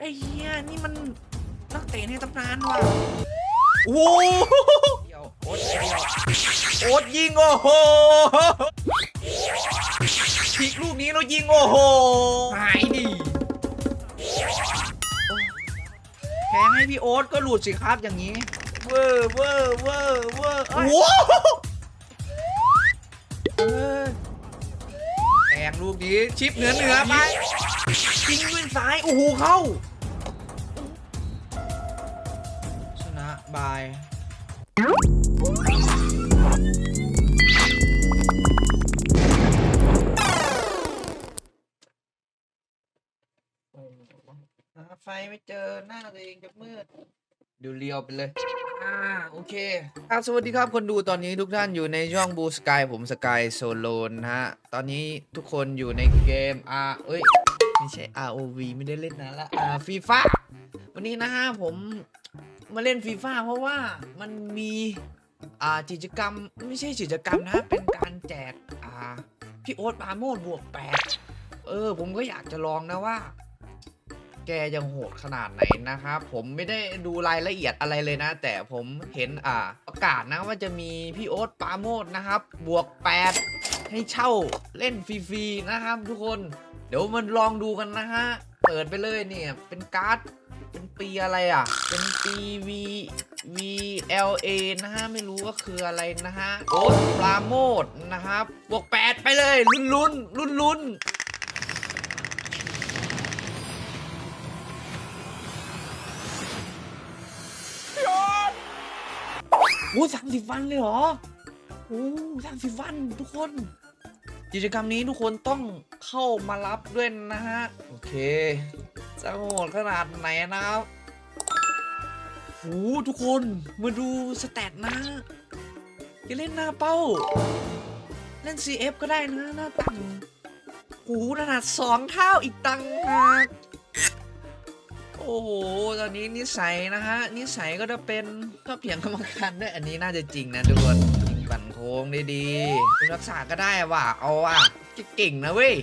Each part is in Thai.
ไอ้เหี้ยนี่มันนักเตะในตำนานว่ะโอ้โหเดียวโอ๊ตไอ้เดียวโอ๊ตยิงโอ้โหพลิกลูกนี้แล้วยิงโอ้โหหายดิแทงให้พี่โอ๊ตก็หลุดสิครับอย่างนี้ เวอร์เวอร์เวอร์เวอร์โอ้เอ้ยโหเออแทงลูกนี้ชิปเหนือเหนือไปยิงด้วยซ้ายโอ้โหเข้า บายหาไฟไม่เจอหน้าตัวเองจะมืด ดูเรียวไปเลย อ่า โอเค ครับ สวัสดีครับ คนดูตอนนี้ทุกท่านอยู่ในช่องบูสกายผมสกายโซโลนะฮะ ตอนนี้ทุกคนอยู่ในเกม R เอ้ย ไม่ใช่ ROV ไม่ได้เล่นนานละอ่าฟีฟ่าวันนี้นะฮะ ผม มาเล่นฟีฟ่าเพราะว่ามันมีอ่ากิจกรรมไม่ใช่กิจกรรมนะ เป็นการแจกอ่าพี่โอ๊ตปาโมดบวกแปดเออ ผมก็อยากจะลองนะว่า แกยังโหดขนาดไหนนะครับ ผมไม่ได้ดูรายละเอียดอะไรเลยนะ แต่ผมเห็นอ่าประกาศนะว่าจะมีพี่โอ๊ตปาโมดนะครับ บวก 8 ให้เช่าเล่นฟรีๆนะครับทุกคน เดี๋ยวมันลองดูกันนะฮะ เปิดไปเลยเนี่ย เป็นการ์ด เป็นปีอะไรอะ เป็นปี V V L A นะฮะ ไม่รู้ว่าคืออะไรนะฮะ โอ๊ตปราโมดนะครับ บวก 8 ไปเลย ลุ้นลุ้นลุ้นลุ้นโอ้สามสิบวันเลยเหรอ โอ้สามสิบวันทุกคน กิจกรรมนี้ทุกคนต้องเข้ามารับด้วยนะฮะ โอเค จะโหดขนาดไหนนะครับโอ้ทุกคนมาดูสแตทนะอย่าเล่นหน้าเป้า เล่น CF ก็ได้นะหน้าตังโอ้ขนาดสองเท่าอีกตังหากโอ้โห ตอนนี้นิสัยนะฮะ นิสัยก็จะเป็นชอบเถียงกรรมการด้วยอันนี้น่าจะจริงนะทุกคนยิงปั่นโค้งดีๆคุณรักษาก็ได้ว่ะ เอาว่ะเก่งนะเว้ย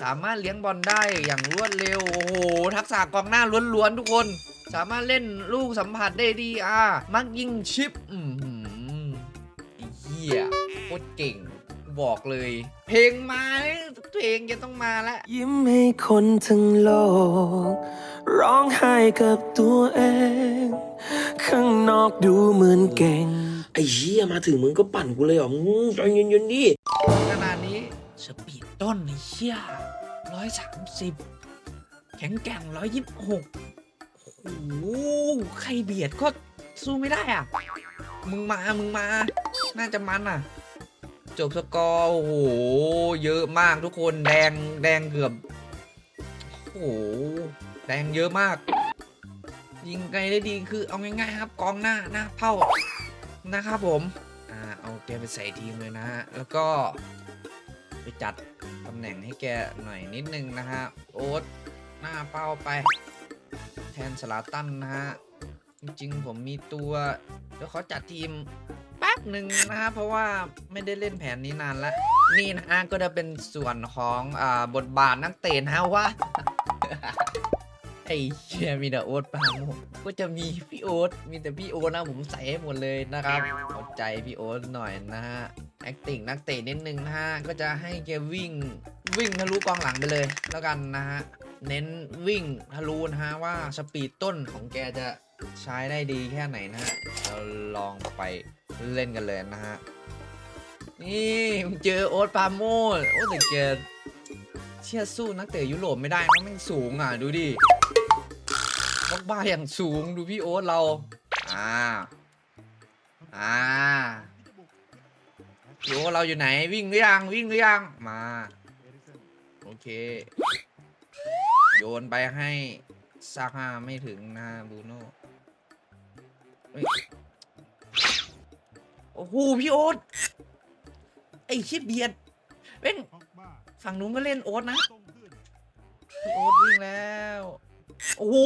สามารถเลี้ยงบอลได้อย่างรวดเร็ว โอ้โห ทักษะกองหน้าล้วนๆทุกคน สามารถเล่นลูกสัมผัสได้ดีอะมักยิงชิปอืมไอ้เหี้ยโคตรเก่งบอกเลย เพลงมาเนี่ยเพลงจะต้องมาแล้วยิ้มให้คนทั้งโลก ร้องไห้กับตัวเอง ข้างนอกดูเหมือนเก่ง ไอ้เหี้ยมาถึงมึงก็ปั่นกูเลยเหรอมึงใจเย็นๆดิขนาดนี้ สปีดต้นไอ้เชี่ยร้อยสามสิบแข็งแกร่งร้อยยี่สิบหกโอ้โหใครเบียดก็สู้ไม่ได้อะ มึงมา มึงมา น่าจะมันอะ จบสกอร์ โอ้โห เยอะมากทุกคน แดง แดงเกือบ โอ้โห แดงเยอะมาก ยิงไกลได้ดี คือเอาง่ายๆครับ กองหน้า หน้าเป้านะครับผม อ่า เอาแกไปใส่ทีมเลยนะ แล้วก็ จัดตำแหน่งให้แกหน่อยนิดนึงนะฮะ โอ๊ตหน้าเป้าไป แทนสลาตันนะฮะ จริงๆ ผมมีตัว เดี๋ยวเขาจัดทีมแป๊บหนึ่งนะฮะ เพราะว่าไม่ได้เล่นแผนนี้นานแล้ว นี่นะฮะ ก็จะเป็นส่วนของอ่าบทบาทนักเตะนะว่าไอ้เชียมีแต่โอ๊ตปาโมกก็จะมีพี่โอ๊ตมีแต่พี่โอ๊ตนะผมใส่ให้หมดเลยนะครับเอาใจพี่โอ๊ตหน่อยนะฮะ acting นักเตะนิดนึงนะฮะก็จะให้แกวิ่งวิ่งทะลุกองหลังไปเลยแล้วกันนะฮะเน้นวิ่งทะลุนะฮะว่าสปีดต้นของแกจะใช้ได้ดีแค่ไหนนะฮะเราลองไปเล่นกันเลยนะฮะนี่เจอโอ๊ตปาโมดโอ้แต่แกเชี่ยสู้นักเตะยุโรปไม่ได้นะแม่งสูงอะดูดิบล็อกบ้าอย่างสูงดูพี่โอ๊ตเราอ่าอ่า โอ๊ตเราอยู่ไหนวิ่งหรือยังวิ่งหรือยังมา โอเค โยนไปให้ซาฮาไม่ถึงนะบูโน่โอ้โหพี่โอ๊ตไอ้ชิบเบียดเว้นฝั่งนู้นก็เล่นโอ๊ตนะพี่โอ๊ตวิ่งแล้ว โอ้โห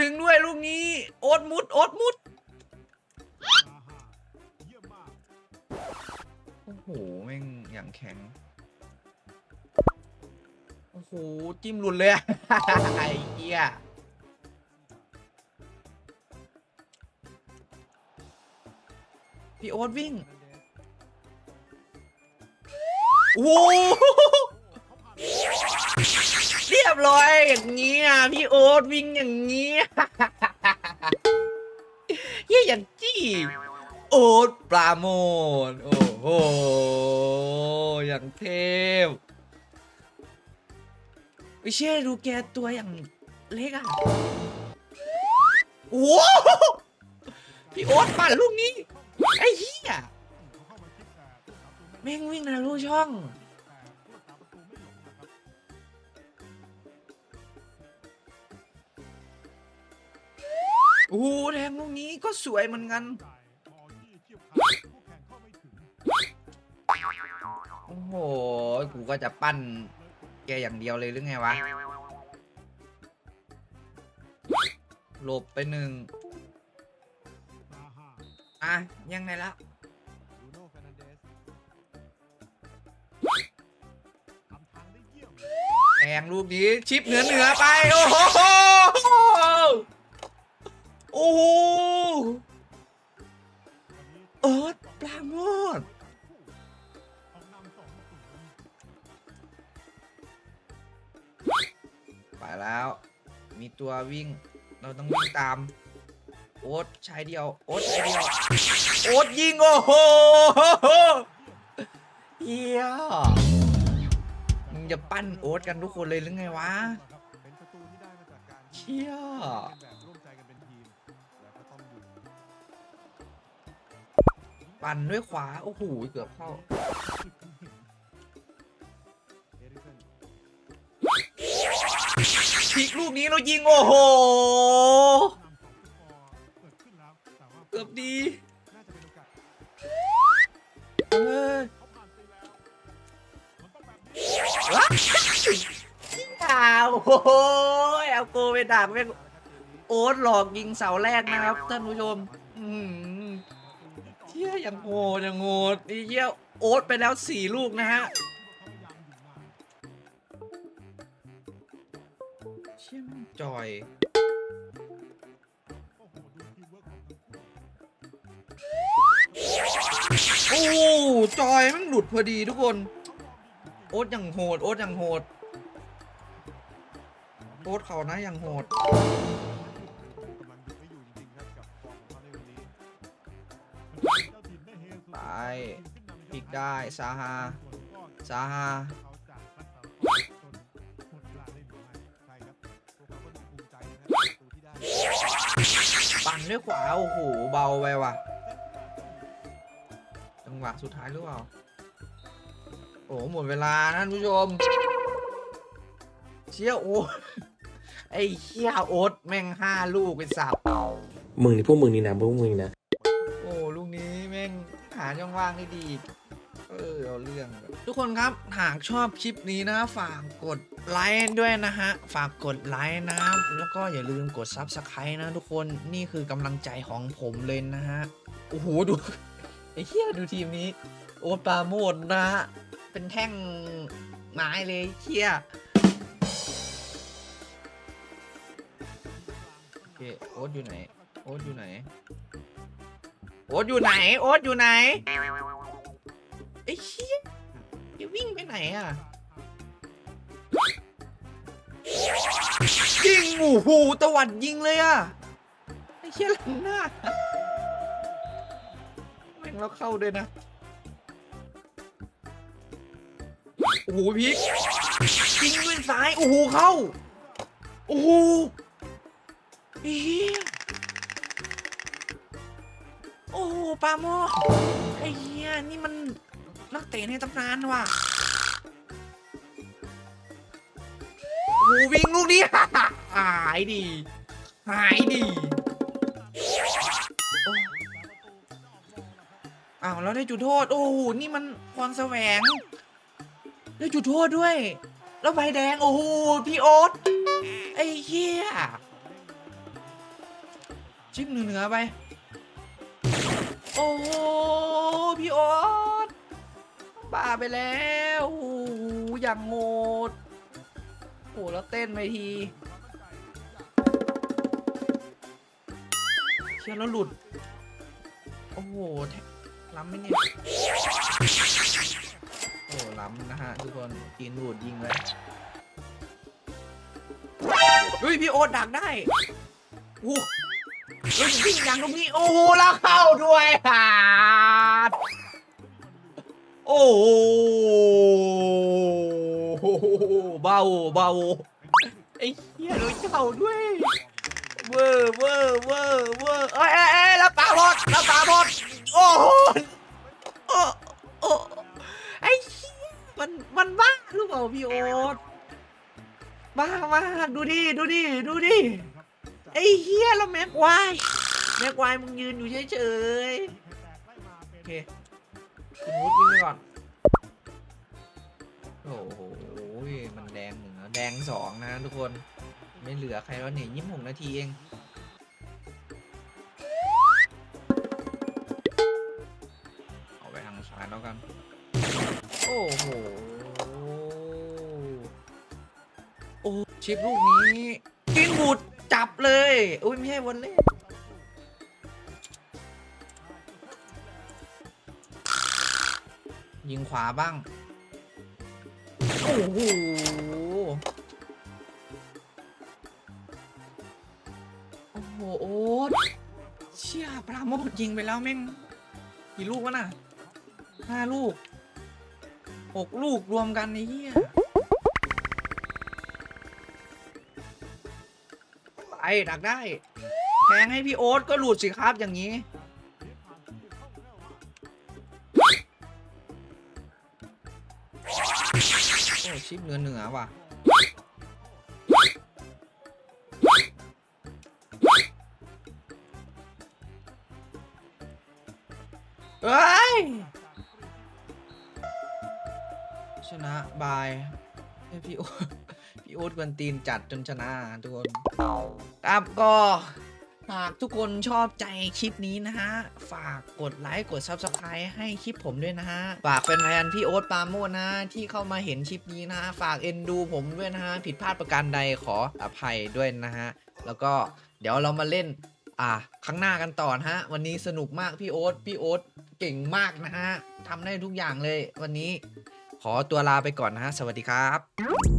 ถึงด้วยลูกนี้ โอ๊ตมุดโอ๊ตมุด โหแม่งอย่างแข็ง โอ้โห จิ้มหลุนเลยไอ้เหี้ยพี่โอ๊ตวิ่ง โอ้โหเรียบร้อยอย่างเงี้ยพี่โอ๊ตวิ่งอย่างเงี้ย เฮียอย่งจี้ โอ๊ตปลาโมนโอ โห อย่างเทพไม่เชื่อดูแกตัวอย่างเล็กอะ โอ้โหพี่โอ๊ตปั่นลูกนี้ ไอ้เหี้ยแม่งวิ่งนะลูกช่อง โอ้โหแทงลูกนี้ก็สวยเหมือนกัน โอ้โห กูก็จะปั้นแกอย่างเดียวเลยหรือไงวะหลบไปหนึ่งอะ ยังไงแล้วแทงลูกนี้ชิปเหนือเหนือไป โอ้โหโอ้โหเอิร์ธปราโมท ไปแล้ว มีตัววิ่ง เราต้องวิ่งตาม โอ๊ตชายเดียว โอ๊ตชายเดียว โอ๊ตยิงโอ้โหเฮียมึงจะปั้นโอ๊ตกันทุกคนเลยหรือไงวะเชี่ยปั่นด้วยขวา โอ้โห เกือบเข้า ลิกลูกนี้เรายิงโอ้โห เกือบดีเอออ้าวโอ้โหเอาโกไปดักแม่งโอ๊ตหลอกยิงเสาแรกนะครับท่านผู้ชม อืมเชี่ยยังโหดยังโหดนี่เยี่ยโอ๊ตไปแล้วสี่ลูกนะฮะ จอย โอ้จอยมันหลุดพอดีทุกคน โอ๊ตยังโหด โอ๊ตยังโหด โอ๊ตเขานะอยังโหดไปพลิกได้ซาฮาซาฮา ด้วยขวา โอ้โห เบาไปว่ะ จังหวะสุดท้ายหรือเปล่า โอ้โหหมดเวลานะท่านผู้ชม เชี่ยโอ๊ตไอ้เชี่ยโอ๊ตแม่งห้าลูกเป็นสับมึงนี่พวกมึงนี่นะพวกมึงนี่นะ โอ้ ลูกนี้แม่งหาช่องว่างได้ดี เออเอาเรื่องทุกคนครับหากชอบคลิปนี้นะ ฝากกดไลค์ด้วยนะฮะ ฝากกดไลค์นะแล้วก็อย่าลืมกด Subscribe นะ ทุกคนนี่คือกำลังใจของผมเลยนะฮะโอ้โหดูไอ้เหี้ยดูทีมนี้ โอ๊ตปาโมดนะฮะเป็นแท่งไม้เลยเหี้ยโอเคโอ๊ตอยู่ไหน โอ๊ตอยู่ไหน โอ๊ตอยู่ไหน โอ๊ตอยู่ไหน เชี่ยจะวิ่งไปไหนอะยิงโอ้โหตะวัดยิงเลยอะไอ้เชี่ยหลังหน้าแม่งแล้วเข้าด้วยนะโอ้โหพีกยิงด้วยซ้ายโอ้โหเข้าโอ้โหเฮียโอ้โหปาโมไอ้เหี้ยนี่มัน นักเตะในตำนานว่ะโอ้โหวิ่งลูกนี้ หายดี หายดีโอ้อ้าวแล้วได้จุดโทษ โอ้โหนี่มันพรแสวง ได้จุดโทษด้วย แล้วใบแดง โอ้โหพี่โอ๊ตไอ้เหี้ยชิปเหนือๆไป โอ้โหพี่โอ๊ต บ้าไปแล้วโอ้โหอย่างโงดโอ้โหแล้วเต้นไปทีเชื่อแล้วหลุด โอ้โหล้ำไหมเนี่ย โอ้ล้ำนะฮะทุกคนกินบูดยิงเลยเฮ้ยพี่โอ๊ตดักได้โอ้โหเฮ้ยวิ่งอย่างตรงนี้ โอ้โหแล้วเข้าด้วยฮาด โอ้โหเบาเบาไอ้เหี้ยโดนเข้าด้วยเวอร์เวอร์เวอร์เวอร์เอ้ยเอ้ยเอ้ยแล้วปลาหมดแล้วปลาหมดโอ้โหโอ้โอ้ไอ้เหี้ยมันมันบ้าหรือเปล่าพี่โอ๊ตบ้ามากดูดิดูดิดูดิไอ้เฮียแล้วแม็กควายแม็กควายมึงยืนอยู่เฉยๆโอเค คุณวุฒิยิงไปก่อน โอ้โห มันแดงหนึ่งแล้วแดงสองนะทุกคน ไม่เหลือใครแล้วเนี่ยยี่สิบหกนาทีเอง เอาไปทางซ้ายแล้วกัน โอ้โห โอ้ชิปลูกนี้กินบูดจับเลย อุ้ยไม่ใช่วนเล่ ยิงขวาบ้าง โอ้โหโอ้โหโอ๊ตเชี่ยปราโมทยิงไปแล้วแม่งกี่ลูกวะน่ะห้าลูกหกลูกรวมกันไอ้เหี้ยไปดักได้แทงให้พี่โอ๊ตก็หลุดสิครับอย่างนี้ ชิปเหนือเหนือว่ะเอ้ย ชนะ บายเฮ้ยพี่โอ๊ตพี่โอ๊ตกวนตีนจัดจนชนะทุกคน ครับก็ หากทุกคนชอบใจคลิปนี้นะฮะ ฝากกดไลค์กด Subscribe ให้คลิปผมด้วยนะฮะ ฝากแฟนๆพี่โอ๊ตปาโมทนะที่เข้ามาเห็นคลิปนี้นะฮะ ฝากเอ็นดูผมด้วยนะฮะ ผิดพลาดประการใดขออภัยด้วยนะฮะ แล้วก็เดี๋ยวเรามาเล่นอ่าข้งหน้ากันต่อนะฮะ วันนี้สนุกมากพี่โอ๊ตพี่โอ๊ตเก่งมากนะฮะทำได้ทุกอย่างเลย วันนี้ขอตัวลาไปก่อนนะฮะ สวัสดีครับ